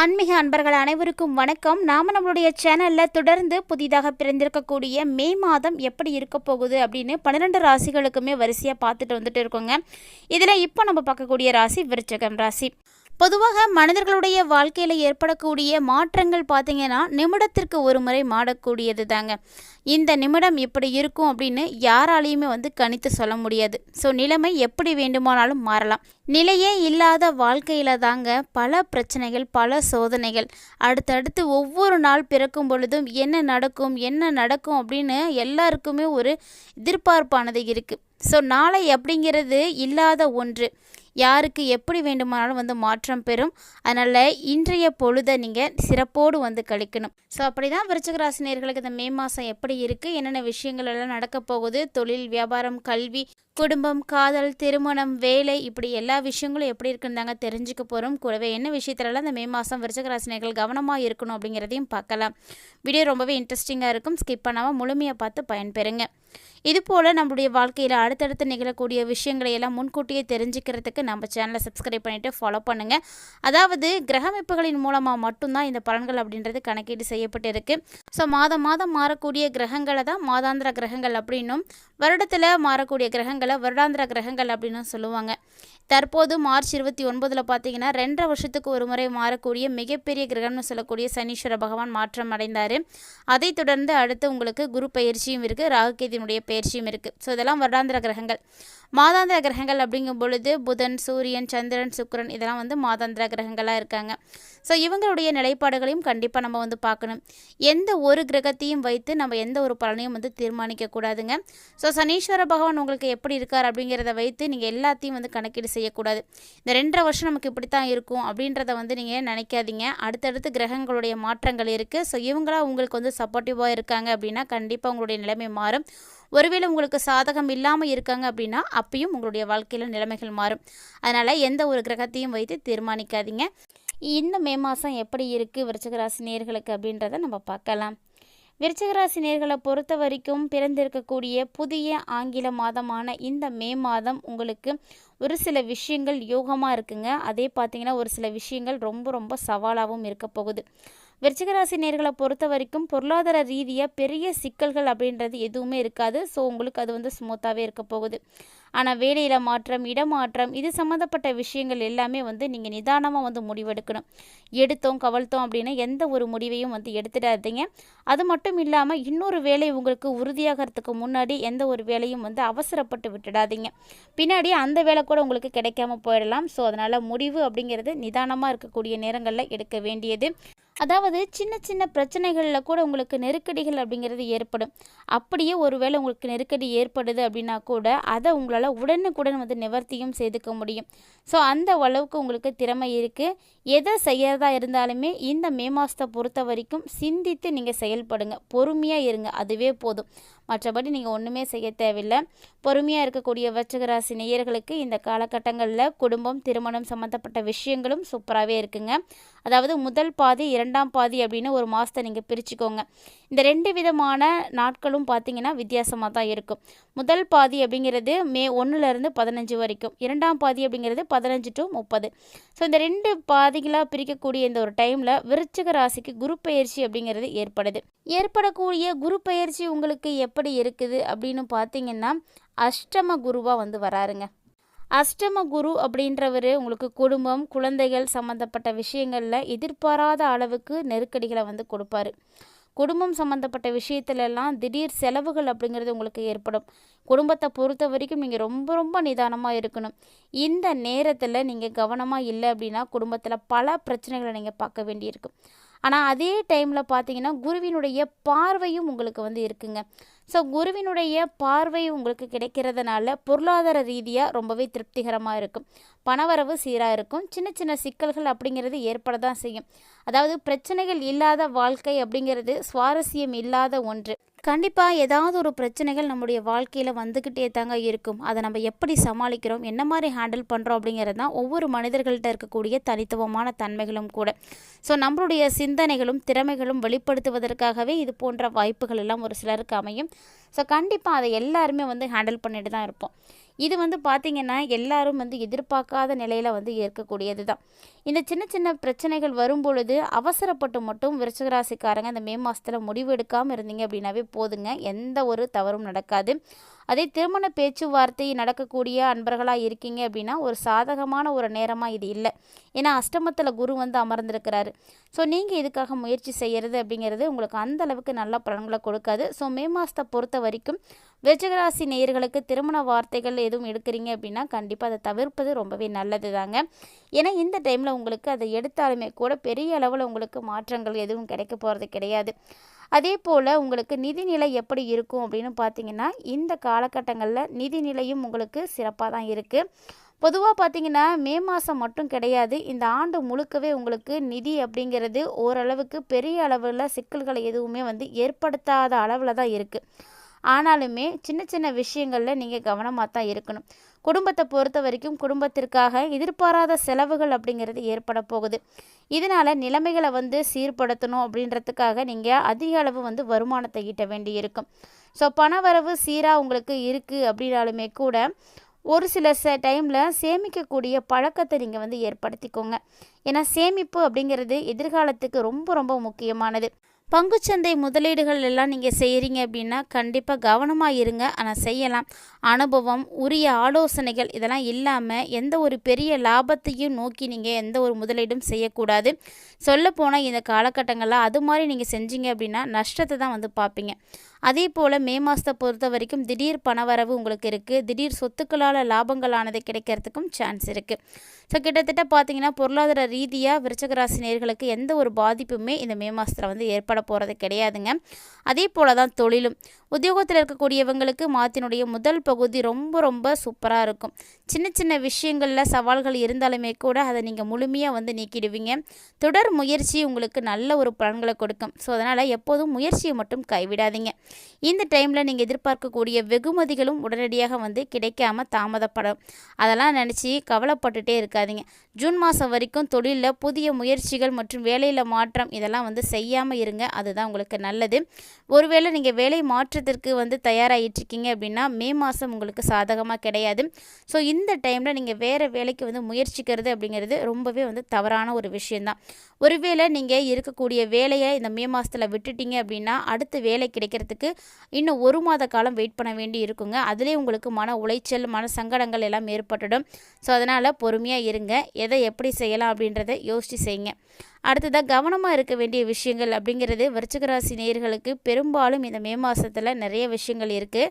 ஆன்மீக அன்பர்கள் அனைவருக்கும் வணக்கம். நாம் நம்மளுடைய சேனலில் தொடர்ந்து புதிதாக பிறந்திருக்கக்கூடிய மே மாதம் எப்படி இருக்க போகுது அப்படின்னு பன்னிரெண்டு ராசிகளுக்குமே வரிசையாக பார்த்துட்டு வந்துட்டு இருக்கோங்க. இதில் இப்போ நம்ம பார்க்கக்கூடிய ராசி விருச்சகம் ராசி. பொதுவாக மனிதர்களுடைய வாழ்க்கையில் ஏற்படக்கூடிய மாற்றங்கள் பார்த்தீங்கன்னா நிமிடத்திற்கு ஒரு முறை மாறக்கூடியது தாங்க இந்த நிமிடம் இப்படி இருக்கும் அப்படின்னு யாராலையுமே வந்து கணித்து சொல்ல முடியாது. ஸோ நிலைமை எப்படி வேண்டுமானாலும் மாறலாம். நிலையே இல்லாத வாழ்க்கையில் தாங்க பல பிரச்சனைகள் பல சோதனைகள் அடுத்தடுத்து ஒவ்வொரு நாள் பிறக்கும் பொழுதும் என்ன நடக்கும் என்ன நடக்கும் அப்படின்னு எல்லாருக்குமே ஒரு எதிர்பார்ப்பானது இருக்குது ஸோ நாளை அப்படிங்கிறது இல்லாத ஒன்று. யாருக்கு எப்படி வேண்டுமானாலும் வந்து மாற்றம் பெறும். அதனால் இன்றைய பொழுதை நீங்கள் சிறப்போடு வந்து கழிக்கணும். ஸோ அப்படி தான் விருச்சகராசினியர்களுக்கு இந்த மே மாதம் எப்படி இருக்குது என்னென்ன விஷயங்கள் எல்லாம் நடக்க போகுது? தொழில் வியாபாரம் கல்வி குடும்பம் காதல் திருமணம் வேலை இப்படி எல்லா விஷயங்களும் எப்படி இருக்குன்னு தாங்க தெரிஞ்சுக்க போகிறோம் கூடவே என்ன விஷயத்துலலாம் இந்த மே மாதம் விருச்சகராசினியர்கள் கவனமாக இருக்கணும் அப்படிங்கிறதையும் பார்க்கலாம். வீடியோ ரொம்பவே இன்ட்ரெஸ்டிங்காக இருக்கும். ஸ்கிப் பண்ணாமல் முழுமையாக பார்த்து பயன்பெறுங்க. இதுபோல் நம்முடைய நம்மளுடைய வாழ்க்கையில் அடுத்தடுத்து நிகழக்கூடிய விஷயங்களை எல்லாம் முன்கூட்டியே தெரிஞ்சுக்கிறதுக்கு நம்ம சேனலை சப்ஸ்கிரைப் பண்ணிவிட்டு ஃபாலோ பண்ணுங்கள் அதாவது கிரகமைப்புகளின் மூலமாக மட்டும்தான் இந்த பலன்கள் அப்படின்றது கணக்கீடு செய்யப்பட்டு இருக்குது ஸோ மாதம் மாதம் மாறக்கூடிய கிரகங்களை தான் மாதாந்திர கிரகங்கள் அப்படின்னும் வருடத்தில் மாறக்கூடிய கிரகங்களை வருடாந்திர கிரகங்கள் அப்படின்னு சொல்லுவாங்க. தற்போது மார்ச் இருபத்தி ஒன்பதில் பார்த்தீங்கன்னா ரெண்டரை வருஷத்துக்கு ஒரு முறை மாறக்கூடிய மிகப்பெரிய கிரகம்னு சொல்லக்கூடிய சனீஸ்வர பகவான் மாற்றம் அடைந்தார். அதைத் தொடர்ந்து அடுத்து உங்களுக்கு குரு பயிற்சியும் இருக்குது ராகுகேதியினுடைய பயிற்சியும் இருக்குது ஸோ இதெல்லாம் வருடாந்திர கிரகங்கள். மாதாந்திர கிரகங்கள் அப்படிங்கும் பொழுது புதன் சூரியன் சந்திரன் சுக்கரன் இதெல்லாம் வந்து மாதாந்திர கிரகங்களாக இருக்காங்க. ஸோ இவங்களுடைய நிலைப்பாடுகளையும் கண்டிப்பாக நம்ம வந்து பார்க்கணும். எந்த ஒரு கிரகத்தையும் வைத்து நம்ம எந்த ஒரு பலனையும் வந்து தீர்மானிக்கக்கூடாதுங்க ஸோ சனீஸ்வர பகவான் உங்களுக்கு எப்படி இருக்கார் அப்படிங்கிறத வைத்து நீங்கள் எல்லாத்தையும் வந்து கணக்கீடு செய்யக்கூடாது. இந்த ரெண்டரை வருஷம் நமக்கு இப்படி தான் இருக்கும் அப்படின்றத வந்து நீங்கள் நினைக்காதீங்க. அடுத்தடுத்து கிரகங்களுடைய மாற்றங்கள் இருக்குது ஸோ இவங்களா உங்களுக்கு வந்து சப்போர்ட்டிவாக இருக்காங்க அப்படின்னா கண்டிப்பாக உங்களுடைய நிலைமை மாறும். ஒருவேளை உங்களுக்கு சாதகம் இல்லாமல் இருக்காங்க அப்படின்னா அப்பயும் உங்களுடைய வாழ்க்கையில் நிலைமைகள் மாறும். அதனால் எந்த ஒரு கிரகத்தையும் வைத்து தீர்மானிக்காதீங்க. இந்த மே மாதம் எப்படி இருக்குது விருச்சகராசி நேர்களுக்கு அப்படின்றத நம்ம பார்க்கலாம். விருச்சகராசி நேர்களை பொறுத்த வரைக்கும் பிறந்திருக்கக்கூடிய புதிய ஆங்கில மாதமான இந்த மே மாதம் உங்களுக்கு ஒரு சில விஷயங்கள் யோகமாக இருக்குங்க. அதே பார்த்தீங்கன்னா ஒரு சில விஷயங்கள் ரொம்ப ரொம்ப சவாலாகவும் இருக்க போகுது. விருச்சிகராசி நேர்களை பொறுத்த வரைக்கும் பொருளாதார ரீதியாக பெரிய சிக்கல்கள் அப்படின்றது எதுவுமே இருக்காது. ஸோ உங்களுக்கு அது வந்து ஸ்மூத்தாகவே இருக்க போகுது. ஆனால் வேலையில் மாற்றம் இடமாற்றம் இது சம்மந்தப்பட்ட விஷயங்கள் எல்லாமே வந்து நீங்கள் நிதானமாக வந்து முடிவெடுக்கணும். எடுத்தோம் கவழ்த்தோம் அப்படின்னு எந்த ஒரு முடிவையும் வந்து எடுத்துடாதீங்க. அது மட்டும் இல்லாமல் இன்னொரு வேலை உங்களுக்கு உறுதியாகிறதுக்கு முன்னாடி எந்த ஒரு வேலையும் வந்து அவசரப்பட்டு விட்டுடாதீங்க. பின்னாடி அந்த வேலை கூட உங்களுக்கு கிடைக்காம போயிடலாம். ஸோ அதனால் முடிவு அப்படிங்கிறது நிதானமாக இருக்கக்கூடிய நேரங்களில் எடுக்க வேண்டியது. அதாவது சின்ன சின்ன பிரச்சனைகளில் கூட உங்களுக்கு நெருக்கடிகள் அப்படிங்கிறது ஏற்படும். அப்படியே ஒருவேளை உங்களுக்கு நெருக்கடி ஏற்படுது அப்படின்னா கூட அதை உங்களால் உடனுக்குடன் வந்து நிவர்த்தியும் செய்துக்க முடியும். ஸோ அந்த அளவுக்கு உங்களுக்கு திறமை இருக்குது எதை செய்யறதா இருந்தாலுமே இந்த மே மாதத்தை பொறுத்த வரைக்கும் சிந்தித்து நீங்கள் செயல்படுங்க. பொறுமையாக இருங்க. அதுவே போதும். மற்றபடி நீங்கள் ஒன்றுமே செய்ய தேவையில்லை. பொறுமையாக இருக்கக்கூடிய வச்சகராசி நேயர்களுக்கு இந்த காலகட்டங்களில் குடும்பம் திருமணம் சம்மந்தப்பட்ட விஷயங்களும் சூப்பராகவே இருக்குங்க. அதாவது முதல் பாதி இரண்டாம் பாதி அப்படின்னு ஒரு மாதத்தை நீங்கள் பிரிச்சுக்கோங்க. இந்த ரெண்டு விதமான நாட்களும் பார்த்தீங்கன்னா வித்தியாசமாக தான் இருக்கும். முதல் பாதி அப்படிங்கிறது மே ஒன்றுலேருந்து பதினஞ்சு வரைக்கும். இரண்டாம் பாதி அப்படிங்கிறது பதினஞ்சு டு முப்பது. ஸோ இந்த ரெண்டு பாதிகளாக பிரிக்கக்கூடிய இந்த ஒரு டைமில் விருச்சிக ராசிக்கு குரு பயிற்சி அப்படிங்கிறது ஏற்படுது. ஏற்படக்கூடிய குரு பயிற்சி உங்களுக்கு எப்படி இருக்குது அப்படின்னு பார்த்தீங்கன்னா அஷ்டம குருவாக வந்து வராருங்க. அஷ்டம குரு அப்படின்றவர் உங்களுக்கு குடும்பம் குழந்தைகள் சம்மந்தப்பட்ட விஷயங்களில் எதிர்பாராத அளவுக்கு நெருக்கடிகளை வந்து கொடுப்பாரு. குடும்பம் சம்மந்தப்பட்ட விஷயத்துலலாம் திடீர் செலவுகள் அப்படிங்கிறது உங்களுக்கு ஏற்படும். குடும்பத்தை பொறுத்த வரைக்கும் நீங்கள் ரொம்ப ரொம்ப நிதானமாக இருக்கணும். இந்த நேரத்தில் நீங்கள் கவனமாக இல்லை அப்படின்னா குடும்பத்தில் பல பிரச்சனைகளை நீங்கள் பார்க்க வேண்டியிருக்கும். ஆனால் அதே டைமில் பார்த்தீங்கன்னா குருவினுடைய பார்வையும் உங்களுக்கு வந்து இருக்குங்க. ஸோ குருவினுடைய பார்வை உங்களுக்கு கிடைக்கிறதுனால பொருளாதார ரீதியாக ரொம்பவே திருப்திகரமாக இருக்கும். பணவரவு சீராக இருக்கும். சின்ன சின்ன சிக்கல்கள் அப்படிங்கிறது ஏற்பட தான் செய்யும். அதாவது பிரச்சனைகள் இல்லாத வாழ்க்கை அப்படிங்கிறது சுவாரஸ்யம் இல்லாத ஒன்று. கண்டிப்பாக ஏதாவது ஒரு பிரச்சனைகள் நம்முடைய வாழ்க்கையில் வந்துக்கிட்டே தாங்க இருக்கும். அதை நம்ம எப்படி சமாளிக்கிறோம்? என்ன மாதிரி ஹேண்டில் பண்ணுறோம் அப்படிங்கிறது தான் ஒவ்வொரு மனிதர்கள்ட்ட இருக்கக்கூடிய தனித்துவமான தன்மைகளும் கூட. ஸோ நம்மளுடைய சிந்தனைகளும் திறமைகளும் வெளிப்படுத்துவதற்காகவே இது போன்ற வாய்ப்புகள் எல்லாம் ஒரு சிலருக்கு அமையும். ஸோ கண்டிப்பாக அதை எல்லாருமே வந்து ஹேண்டில் பண்ணிட்டு தான் இருப்போம். இது வந்து பார்த்திங்கன்னா எல்லாரும் வந்து எதிர்பார்க்காத நிலையில் வந்து இருக்கக்கூடியது தான் இந்த சின்ன சின்ன பிரச்சனைகள் வரும் பொழுது அவசரப்பட்டு மட்டும் விருச்சகராசிக்காரங்க இந்த மே மாதத்தில் முடிவு எடுக்காமல் இருந்தீங்க அப்படின்னாவே போதுங்க. எந்த ஒரு தவறும் நடக்காது. அதே திருமண பேச்சுவார்த்தை நடக்கக்கூடிய அன்பர்களாக இருக்கீங்க அப்படின்னா ஒரு சாதகமான ஒரு நேரமாக இது இல்லை. ஏன்னா அஷ்டமத்தில் குரு வந்து அமர்ந்திருக்கிறாரு. ஸோ நீங்கள் இதுக்காக முயற்சி செய்கிறது அப்படிங்கிறது உங்களுக்கு அந்த அளவுக்கு நல்ல பலன்களை கொடுக்காது. ஸோ மே மாதத்தை பொறுத்த வரைக்கும் விருச்சிகராசி நேயர்களுக்கு திருமண வார்த்தைகள் எதுவும் எடுக்கிறீங்க அப்படின்னா கண்டிப்பாக அதை தவிர்ப்பது ரொம்பவே நல்லது தாங்க ஏன்னா இந்த டைமில் உங்களுக்கு அதை எடுத்தாலுமே கூட பெரிய அளவில் உங்களுக்கு மாற்றங்கள் எதுவும் கிடைக்க போகிறது கிடையாது. அதே போல் உங்களுக்கு நிதிநிலை எப்படி இருக்கும் அப்படின்னு பார்த்தீங்கன்னா இந்த காலகட்டங்களில் நிதிநிலையும் உங்களுக்கு சிறப்பாக தான் இருக்குது பொதுவாக பார்த்தீங்கன்னா மே மாதம் மட்டும் கிடையாது. இந்த ஆண்டு முழுக்கவே உங்களுக்கு நிதி அப்படிங்கிறது ஓரளவுக்கு பெரிய அளவில் சிக்கல்களை எதுவுமே வந்து ஏற்படுத்தாத அளவில் தான் இருக்குது ஆனாலுமே சின்ன சின்ன விஷயங்களில் நீங்கள் கவனமாக தான் இருக்கணும். குடும்பத்தை பொறுத்த வரைக்கும் குடும்பத்திற்காக எதிர்பாராத செலவுகள் அப்படிங்கிறது ஏற்பட போகுது. இதனால் நிலைமைகளை வந்து சீர்படுத்தணும் அப்படின்றதுக்காக நீங்கள் அதிக அளவு வந்து வருமானத்தை ஈட்ட வேண்டி இருக்கும் ஸோ பண வரவு சீராக உங்களுக்கு இருக்குது அப்படின்னாலுமே கூட ஒரு சில ச டைமில் சேமிக்கக்கூடிய பழக்கத்தை நீங்கள் வந்து ஏற்படுத்திக்கோங்க. ஏன்னா சேமிப்பு அப்படிங்கிறது எதிர்காலத்துக்கு ரொம்ப ரொம்ப முக்கியமானது. பங்குச்சந்தை முதலீடுகள் எல்லாம் நீங்கள் செய்கிறீங்க அப்படின்னா கண்டிப்பாக கவனமாக இருங்க. ஆனால் செய்யலாம். அனுபவம் உரிய ஆலோசனைகள் இதெல்லாம் இல்லாமல் எந்த ஒரு பெரிய லாபத்தையும் நோக்கி நீங்கள் எந்த ஒரு முதலீடும் செய்யக்கூடாது. சொல்லப்போனால் இந்த காலகட்டங்களில் அது மாதிரி நீங்கள் செஞ்சீங்க அப்படின்னா நஷ்டத்தை தான் வந்து பார்ப்பீங்க. அதே போல் மே மாதத்தை பொறுத்த வரைக்கும் திடீர் பணவரவு உங்களுக்கு இருக்குது திடீர் சொத்துக்களால் லாபங்களானது கிடைக்கிறதுக்கும் சான்ஸ் இருக்குது ஸோ கிட்டத்தட்ட பார்த்தீங்கன்னா பொருளாதார ரீதியாக விருச்சகராசினியர்களுக்கு எந்த ஒரு பாதிப்புமே இந்த மே மாதத்தில் வந்து ஏற்பட போகிறது கிடையாதுங்க. அதே போல் தான் தொழிலும். உத்தியோகத்தில் இருக்கக்கூடியவங்களுக்கு மாத்தினுடைய முதல் பகுதி ரொம்ப ரொம்ப சூப்பராக இருக்கும். சின்ன சின்ன விஷயங்களில் சவால்கள் இருந்தாலுமே கூட அதை நீங்கள் முழுமையாக வந்து நீக்கிடுவீங்க. தொடர் முயற்சி உங்களுக்கு நல்ல ஒரு பலன்களை கொடுக்கும். ஸோ அதனால் எப்போதும் முயற்சியை மட்டும் கைவிடாதீங்க. இந்த டைமில் நீங்கள் எதிர்பார்க்கக்கூடிய வெகுமதிகளும் உடனடியாக வந்து கிடைக்காம தாமதப்படும். அதெல்லாம் நினச்சி கவலைப்பட்டுட்டே இருக்காதீங்க. ஜூன் மாதம் வரைக்கும் தொழிலில் புதிய முயற்சிகள் மற்றும் வேலையில் மாற்றம் இதெல்லாம் வந்து செய்யாமல் இருங்க. அதுதான் உங்களுக்கு நல்லது. ஒருவேளை நீங்கள் வேலை மாற்றத்திற்கு வந்து தயாராகிட்டுருக்கீங்க அப்படின்னா மே மாதம் உங்களுக்கு சாதகமாக கிடையாது. ஸோ இந்த டைமில் நீங்கள் வேறு வேலைக்கு வந்து முயற்சிக்கிறது அப்படிங்கிறது ரொம்பவே வந்து தவறான ஒரு விஷயந்தான் ஒருவேளை நீங்கள் இருக்கக்கூடிய வேலையை இந்த மே மாதத்தில் விட்டுட்டீங்க அப்படின்னா அடுத்த வேலை கிடைக்கிறதுக்கு இன்னும் ஒரு மாத காலம் வெயிட் பண்ண வேண்டி இருக்குங்க. அதுலேயே உங்களுக்கு மன உளைச்சல் மன சங்கடங்கள் எல்லாம் ஏற்பட்டுடும். ஸோ அதனால் பொறுமையாக இருங்க. எதை எப்படி செய்யலாம் அப்படின்றத யோசித்து செய்யுங்க. அடுத்ததாக கவனமாக இருக்க வேண்டிய விஷயங்கள் அப்படிங்கிறது விருச்சிகராசி நேர்களுக்கு பெரும்பாலும் இந்த மே மாதத்தில் நிறைய விஷயங்கள் இருக்குது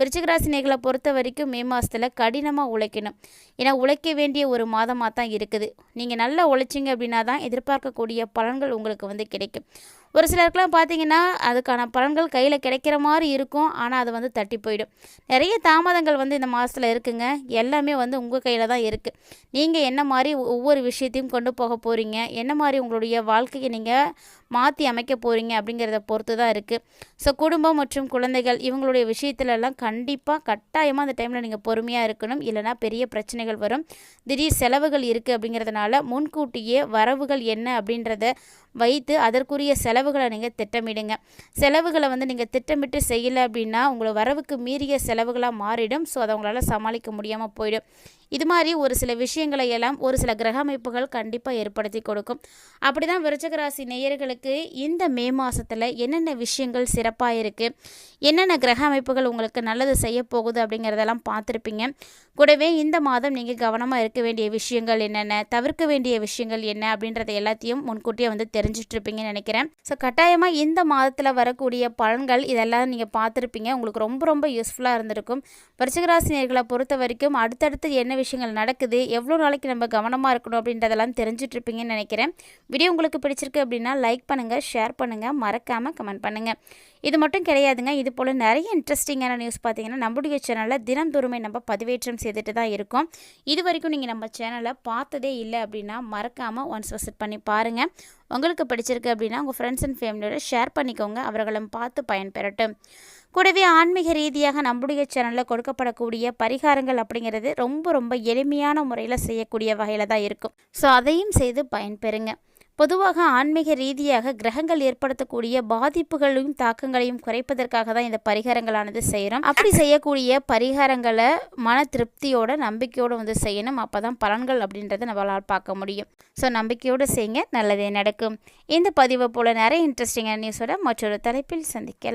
விருச்சிகராசி நேர்களை பொறுத்த வரைக்கும் மே மாதத்தில் கடினமாக உழைக்கணும். ஏன்னா உழைக்க வேண்டிய ஒரு மாதமாக தான் இருக்குது. நீங்கள் நல்லா உழைச்சிங்க அப்படின்னா தான் எதிர்பார்க்கக்கூடிய பலன்கள் உங்களுக்கு வந்து கிடைக்கும். ஒரு சிலருக்குலாம் பார்த்தீங்கன்னா அதுக்கான பலன்கள் கையில் கிடைக்கிற மாதிரி இருக்கும். ஆனால் அது வந்து தட்டி போயிடும். நிறைய தாமதங்கள் வந்து இந்த மாதத்தில் இருக்குங்க. எல்லாமே வந்து உங்கள் கையில் தான் இருக்குது நீங்கள் என்ன மாதிரி ஒவ்வொரு விஷயத்தையும் கொண்டு போக போகிறீங்க என்ன மாதிரி உங்களுடைய வாழ்க்கையை நீங்கள் மாற்றி அமைக்க போகிறீங்க அப்படிங்கிறத பொறுத்து தான் இருக்குது ஸோ குடும்பம் மற்றும் குழந்தைகள் இவங்களுடைய விஷயத்துலலாம் கண்டிப்பாக கட்டாயமாக அந்த டைமில் நீங்கள் பொறுமையாக இருக்கணும். இல்லைனா பெரிய பிரச்சனைகள் வரும். திடீர் செலவுகள் இருக்குது அப்படிங்கிறதுனால முன்கூட்டியே வரவுகள் என்ன அப்படின்றத வைத்து அதற்குரிய செலவுகளை நீங்கள் திட்டமிடுங்க. செலவுகளை வந்து நீங்கள் திட்டமிட்டு செய்யலை அப்படின்னா உங்களை வரவுக்கு மீறிய செலவுகளாக மாறிடும். ஸோ அதை உங்களால் சமாளிக்க முடியாமல் போயிடும். இது மாதிரி ஒரு சில விஷயங்களை எல்லாம் ஒரு சில கிரக அமைப்புகள் கண்டிப்பாக ஏற்படுத்தி கொடுக்கும். அப்படி தான் விருச்சகராசி நேயர்களுக்கு இந்த மே மாதத்தில் என்னென்ன விஷயங்கள் சிறப்பாக இருக்குது என்னென்ன கிரக அமைப்புகள் உங்களுக்கு நல்லது செய்ய போகுது அப்படிங்கிறதெல்லாம் பார்த்துருப்பீங்க. கூடவே இந்த மாதம் நீங்கள் கவனமாக இருக்க வேண்டிய விஷயங்கள் என்னென்ன? தவிர்க்க வேண்டிய விஷயங்கள் என்ன? அப்படின்றத எல்லாத்தையும் முன்கூட்டியே வந்து தெரிஞ்சிட்ருப்பீங்கன்னு நினைக்கிறேன். ஸோ கட்டாயமாக இந்த மாதத்தில் வரக்கூடிய பலன்கள் இதெல்லாம் நீங்கள் பார்த்துருப்பீங்க. உங்களுக்கு ரொம்ப ரொம்ப யூஸ்ஃபுல்லாக இருந்திருக்கும். விருச்சிகராசினியர்களை பொறுத்த வரைக்கும் அடுத்தடுத்து என்ன விஷயங்கள் நடக்குது எவ்வளோ நாளைக்கு நம்ம கவனமாக இருக்கணும் அப்படின்றதெல்லாம் தெரிஞ்சிட்ருப்பீங்கன்னு நினைக்கிறேன். வீடியோ உங்களுக்கு பிடிச்சிருக்கு அப்படின்னா லைக் பண்ணுங்கள் ஷேர் பண்ணுங்கள் மறக்காமல் கமெண்ட் பண்ணுங்கள் இது மட்டும் கிடையாதுங்க இது போல் நிறைய இன்ட்ரெஸ்டிங்கான நியூஸ் பார்த்தீங்கன்னா நம்முடைய சேனலில் தினந்தோறுமே நம்ம பதிவேற்றம் செய்துட்டு தான் இருக்கோம். இது வரைக்கும் நீங்கள் நம்ம சேனலை பார்த்ததே இல்லை அப்படின்னா மறக்காமல் ஒன்ஸ் விசிட் பண்ணி பாருங்கள் உங்களுக்கு பிடிச்சிருக்கு அப்படின்னா உங்கள் ஃப்ரெண்ட்ஸ் அண்ட் ஃபேமிலியோட ஷேர் பண்ணிக்கோங்க அவர்களும் பார்த்து பயன்பெறட்டும். கூடவே ஆன்மீக ரீதியாக நம்முடைய சேனலில் கொடுக்கப்படக்கூடிய பரிகாரங்கள் அப்படிங்கிறது ரொம்ப ரொம்ப எளிமையான முறையில் செய்யக்கூடிய வகையில் தான் இருக்கும். ஸோ அதையும் செய்து பயன்பெறுங்க. பொதுவாக ஆன்மீக ரீதியாக கிரகங்கள் ஏற்படுத்தக்கூடிய பாதிப்புகளையும் தாக்கங்களையும் குறைப்பதற்காக தான் இந்த பரிகாரங்களானது செய்கிறோம் அப்படி செய்யக்கூடிய பரிகாரங்களை மன திருப்தியோட நம்பிக்கையோடு வந்து செய்யணும். அப்போ தான் பலன்கள் அப்படின்றத நம்மளால் பார்க்க முடியும். ஸோ நம்பிக்கையோடு செய்யுங்க. நல்லதே நடக்கும். இந்த பதிவை போல் நிறைய இன்ட்ரெஸ்டிங்கான நியூஸோட மற்றொரு தலைப்பில் சந்திக்கலாம்.